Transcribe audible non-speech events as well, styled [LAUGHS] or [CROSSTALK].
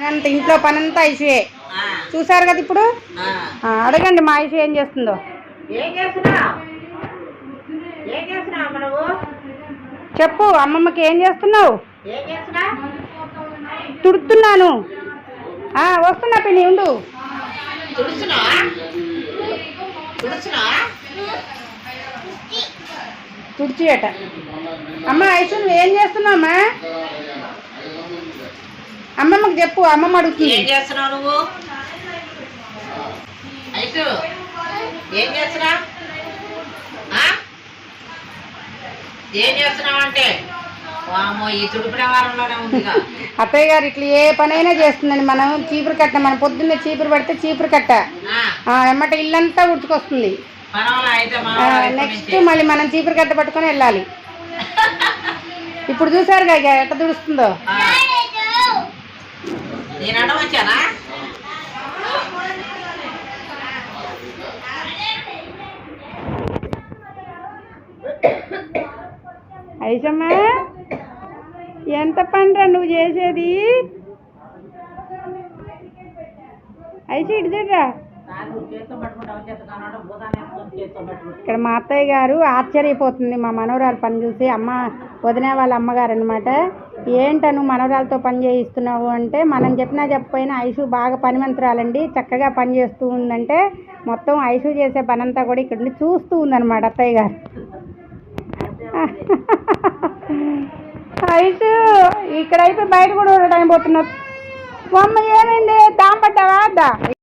పనంతా ఇంట్లో పనంతా ఐషుయే చూసారు కదా ఇప్పుడు? అడగండి మా ఐషు ఏం చేస్తుందో. చెప్పు అమ్మమ్మకి ఏం చేస్తున్నావు? తుడుతున్నాను. వస్తున్నా పిన్ని ఉండు. తుడుచున్నావా తుడుచున్నావా తుడిచి అట అమ్మ ఐసు నువ్వు ఏం చేస్తున్నావు అమ్మా? అమ్మమ్మకి చెప్పు అమ్మమ్మ ఏం అడుగుతుంది చేస్తున్నావు నువ్వు? అయితే ఏం చేస్తున్నావు ఆ? ఏం చేస్తున్నావు అంటే [LAUGHS] అత్తయ్య గారు ఇట్లా ఏ పనైనా చేస్తుందండి మనం చీపురు కట్ట మనం పొద్దున్నే చీపురు పడితే చీపురు కట్ట. ఎమ్మట ఇల్లంతా ఉడుచుకొస్తుంది. నెక్స్ట్. మళ్ళీ మనం చీపురు కట్ట పట్టుకొని వెళ్ళాలి. [LAUGHS] ఇప్పుడు చూసారుగా ఇక ఎట్ట తుడుస్తుందో? ఆ. నేను అడ్డం వచ్చానా? ఐసమ్మా ఎంత పండ్రా నువ్వు చేసేది? ఐసి ఇటు చూడరా. ఇక్కడ మా అత్తయ్య గారు ఆశ్చర్యపోతుంది మా మనవరాలు పని చూసి అమ్మ వదిన వాళ్ళ అమ్మగారు అనమాట ఏంటను మనవరాలతో పని చేయిస్తున్నావు? అంటే మనం చెప్పినా చెప్పపోయినా ఐషు బాగా పనిమంతురాలండి చక్కగా పని చేస్తూ ఉందంటే మొత్తం ఐషు చేసే పనంతా కూడా ఇక్కడ నుండి చూస్తూ ఉందన్నమాట అత్తయ్య గారు. ఐషు ఇక్కడైతే బయట కూడా టైం పోతున్నావు. అమ్మ ఏమైంది? దాంపడ్డావా అద్దా